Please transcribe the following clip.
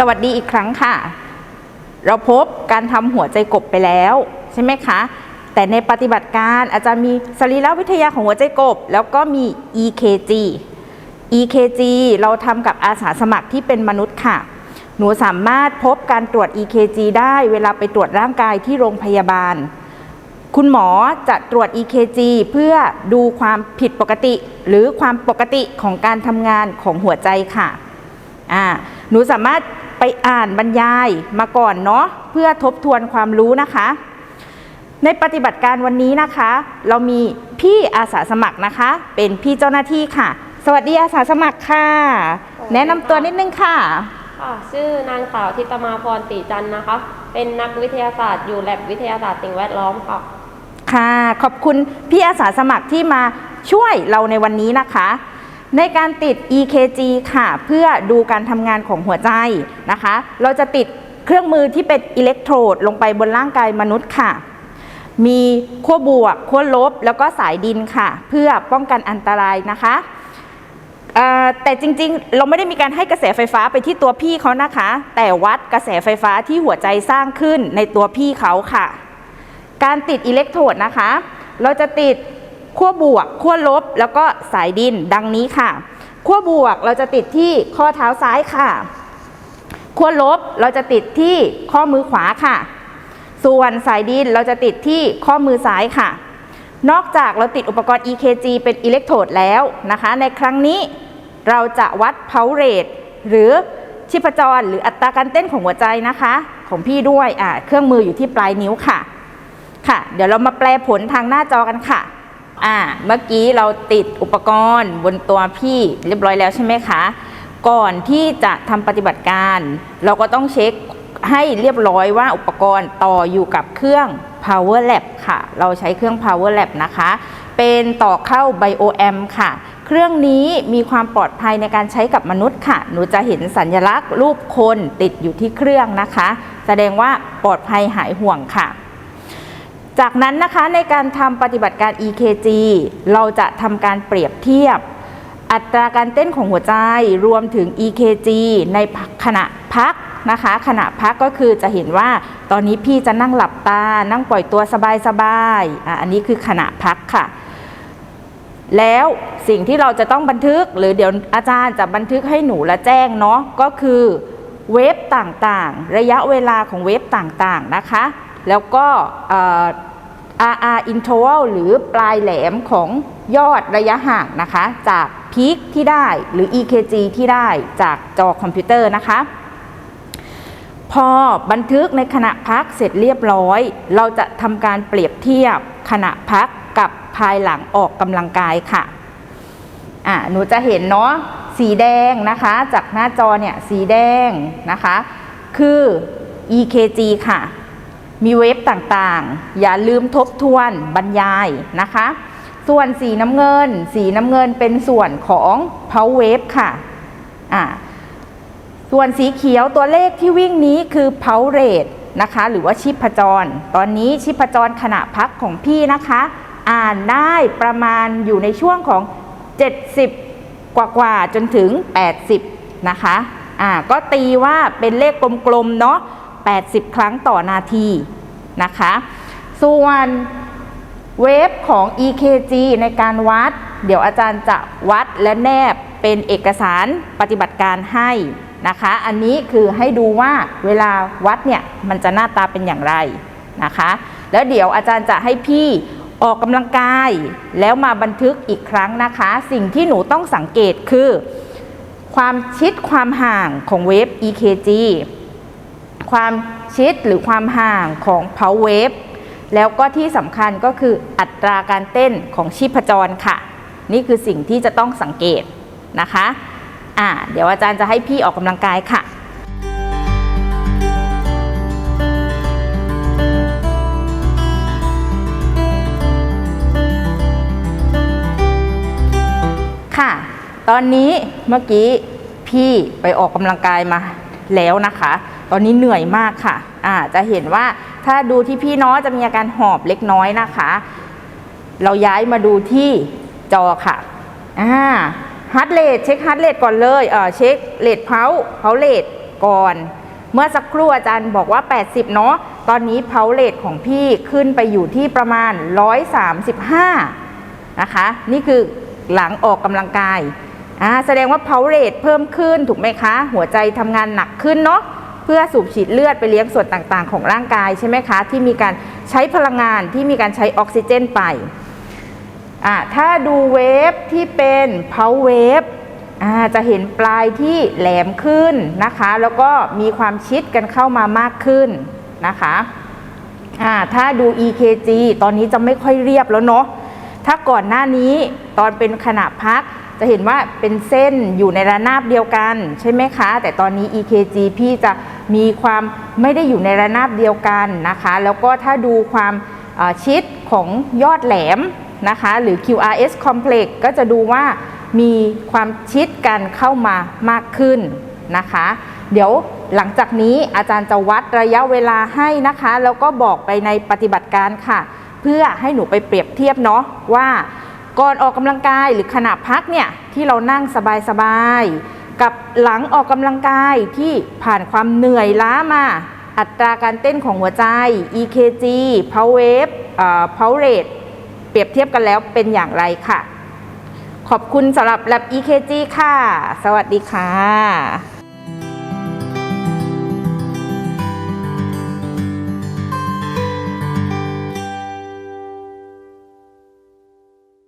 สวัสดีอีกครั้งค่ะ เราพบการทำหัวใจกบไปแล้วใช่ไหมคะ แต่ในปฏิบัติการอาจารย์มีสรีรวิทยาของหัวใจกบ แล้วก็มี EKG EKG เราทำกับอาสาสมัครที่เป็นมนุษย์ค่ะ หนูสามารถพบการตรวจ EKG ได้เวลาไปตรวจร่างกายที่โรงพยาบาล คุณหมอจะตรวจ EKG เพื่อดูความผิดปกติ หรือความปกติของการทำงานของหัวใจค่ะ หนูสามารถ ไปอ่านบรรยายมาก่อนเนาะเพื่อทบทวนความรู้นะคะ ในปฏิบัติการวันนี้นะคะ เรามีพี่อาสาสมัครนะคะ เป็นพี่เจ้าหน้าที่ค่ะ สวัสดีอาสาสมัครค่ะ แนะนำตัวนิดนึงค่ะค่ะชื่อนางสาวทิตมาพรตีจันทร์นะคะ เป็นนักวิทยาศาสตร์อยู่แลบวิทยาศาสตร์สิ่งแวดล้อมค่ะ ค่ะ ขอบคุณพี่อาสาสมัครที่มาช่วยเราในวันนี้นะคะ ในการติด EKG ค่ะ เพื่อดูการทำงานของหัวใจนะคะ เราจะติดเครื่องมือที่เป็นอิเล็กโทรดลงไปบนร่างกายมนุษย์ค่ะ มีขั้วบวกขั้วลบแล้วก็สายดินค่ะ เพื่อป้องกันอันตรายนะคะแต่จริงๆ เราไม่ได้มีการให้กระแสไฟฟ้าไปที่ตัวพี่เขานะคะ แต่วัดกระแสไฟฟ้าที่หัวใจสร้างขึ้นในตัวพี่เขาค่ะ การติดอิเล็กโทรดนะคะ เราจะติด ขั้วบวกขั้วลบแล้วก็สายดินดังนี้ค่ะขั้วบวกเราจะติดที่ข้อเท้าซ้ายค่ะขั้วลบเราจะติดที่ข้อมือขวาค่ะ ส่วนสายดินเราจะติดที่ข้อมือซ้ายค่ะ นอกจากเราติดอุปกรณ์ EKG เป็นอิเล็กโทรดแล้วนะคะ ในครั้งนี้เราจะวัด power rate หรือชีพจร หรืออัตราการเต้นของหัวใจนะคะ ของพี่ด้วย อ่า เครื่องมืออยู่ที่ปลายนิ้วค่ะ ค่ะ เดี๋ยวเรามาแปลผลทางหน้าจอกันค่ะ อ่าเมื่อกี้เราติดอุปกรณ์บนตัวพี่เรียบร้อยแล้วใช่ไหมคะ ก่อนที่จะทำปฏิบัติการ เราก็ต้องเช็คให้เรียบร้อยว่าอุปกรณ์ต่ออยู่กับเครื่อง power lab ค่ะ เราใช้เครื่อง power lab นะคะ เป็นต่อเข้า bioam ค่ะ เครื่องนี้มีความปลอดภัยในการใช้กับมนุษย์ค่ะ หนูจะเห็นสัญลักษณ์รูปคนติดอยู่ที่เครื่องนะคะ แสดงว่าปลอดภัยหายห่วงค่ะ จากนั้นนะคะในการทำปฏิบัติการ EKG เราจะทำการเปรียบเทียบ อัตราการเต้นของหัวใจรวมถึง EKG ในขณะพักนะคะ ขณะพักก็คือจะเห็นว่าตอนนี้พี่จะนั่งหลับตา นั่งปล่อยตัวสบายๆออันนี้คือขณะพักค่ะ แล้วสิ่งที่เราจะต้องบันทึก หรือเดี๋ยวอาจารย์จะบันทึกให้หนูและแจ้งเนาะก็คือเวฟต่างๆ ระยะเวลาของเวฟต่างๆนะคะ แล้วก็ RR interval หรือปลายแหลมของยอดระยะห่างนะคะ จากพีคที่ได้หรือ EKG ที่ได้จากจอคอมพิวเตอร์นะคะ พอบันทึกในขณะพักเสร็จเรียบร้อย เราจะทำการเปรียบเทียบขณะพักกับภายหลังออกกำลังกายค่ะอะหนูจะเห็นเนาะสีแดงนะคะ จากหน้าจอเนี่ยสีแดงนะคะ คือ EKG ค่ะ มีเวฟต่างๆ อย่าลืมทบทวนบรรยายนะคะ ส่วนสีน้ำเงิน สีน้ำเงินเป็นส่วนของ power wave ค่ะอ่าส่วนสีเขียวตัวเลขที่วิ่งนี้คือ power rate นะคะ หรือว่าชีพจร ตอนนี้ชีพจรขณะพักของพี่นะคะ อ่านได้ประมาณอยู่ในช่วงของ 70 กว่ากว่าๆจนถึง 80 นะคะอ่าก็ตีว่าเป็นเลขกลมๆเนาะ 80 ครั้งต่อนาทีนะคะ ส่วนเวฟของ EKG ในการวัด เดี๋ยวอาจารย์จะวัดและแนบเป็นเอกสารปฏิบัติการให้นะคะ อันนี้คือให้ดูว่าเวลาวัดเนี่ยมันจะหน้าตาเป็นอย่างไรนะคะ แล้วเดี๋ยวอาจารย์จะให้พี่ออกกำลังกายแล้วมาบันทึกอีกครั้งนะคะ สิ่งที่หนูต้องสังเกตคือ ความชิดความห่างของเวฟ EKG ความชิดหรือความห่างของ power wave แล้วก็ที่สำคัญก็คืออัตราการเต้นของชีพจรค่ะ นี่คือสิ่งที่จะต้องสังเกตนะคะอ่าเดี๋ยวอาจารย์จะให้พี่ออกกำลังกายค่ะค่ะ ตอนนี้เมื่อกี้พี่ไปออกกำลังกายมาแล้วนะคะ ตอนนี้เหนื่อยมากค่ะอ่าจะเห็นว่าถ้าดูที่พี่น้อจะมีอาการหอบเล็กน้อยนะคะ เราย้ายมาดูที่จอค่ะอ่าฮาร์ดเรทเช็คฮาร์ดเรทก่อนเลยเออเช็คเรทเพาเพาเรทก่อน เมื่อสักครู่อาจารย์บอกว่า 80 เนาะตอนนี้เพาเลทของพี่ขึ้นไปอยู่ที่ประมาณ 135 นะคะ นี่คือหลังออกกำลังกายอ่าแสดงว่าเพาเลทเพิ่มขึ้นถูกไหมคะ หัวใจทำงานหนักขึ้นเนาะ เพื่อสูบฉีดเลือดไปเลี้ยงส่วนต่างๆ ของร่างกายใช่ไหมคะ ที่มีการใช้พลังงานที่มีการใช้ออกซิเจนไปอ่าถ้าดูเวฟที่เป็นเพาเวฟอ่าจะเห็นปลายที่แหลมขึ้นนะคะ แล้วก็มีความชิดกันเข้ามามากขึ้นนะคะอ่าถ้าดู EKG ตอนนี้จะไม่ค่อยเรียบแล้วเนาะถ้าก่อนหน้านี้ตอนเป็นขณะพัก จะเห็นว่าเป็นเส้นอยู่ในระนาบเดียวกัน ใช่ไหมคะ แต่ตอนนี้ EKG พี่จะมีความไม่ได้อยู่ในระนาบเดียวกันนะคะ แล้วก็ถ้าดูความชิดของยอดแหลมนะคะ หรือ QRS complex ก็จะดูว่ามีความชิดกันเข้ามามากขึ้นนะคะ เดี๋ยวหลังจากนี้อาจารย์จะวัดระยะเวลาให้นะคะ แล้วก็บอกไปในปฏิบัติการค่ะ เพื่อให้หนูไปเปรียบเทียบเนาะว่า ก่อนออกกำลังกายหรือขณะพักเนี่ยที่เรานั่งสบายๆกับหลังออกกำลังกายที่ผ่านความเหนื่อยล้ามาอัตราการเต้นของหัวใจ EKG pulse wave เอ่อ pulse rate เปรียบเทียบกันแล้วเป็นอย่างไรค่ะ ขอบคุณสำหรับ lab EKG ค่ะ สวัสดีค่ะ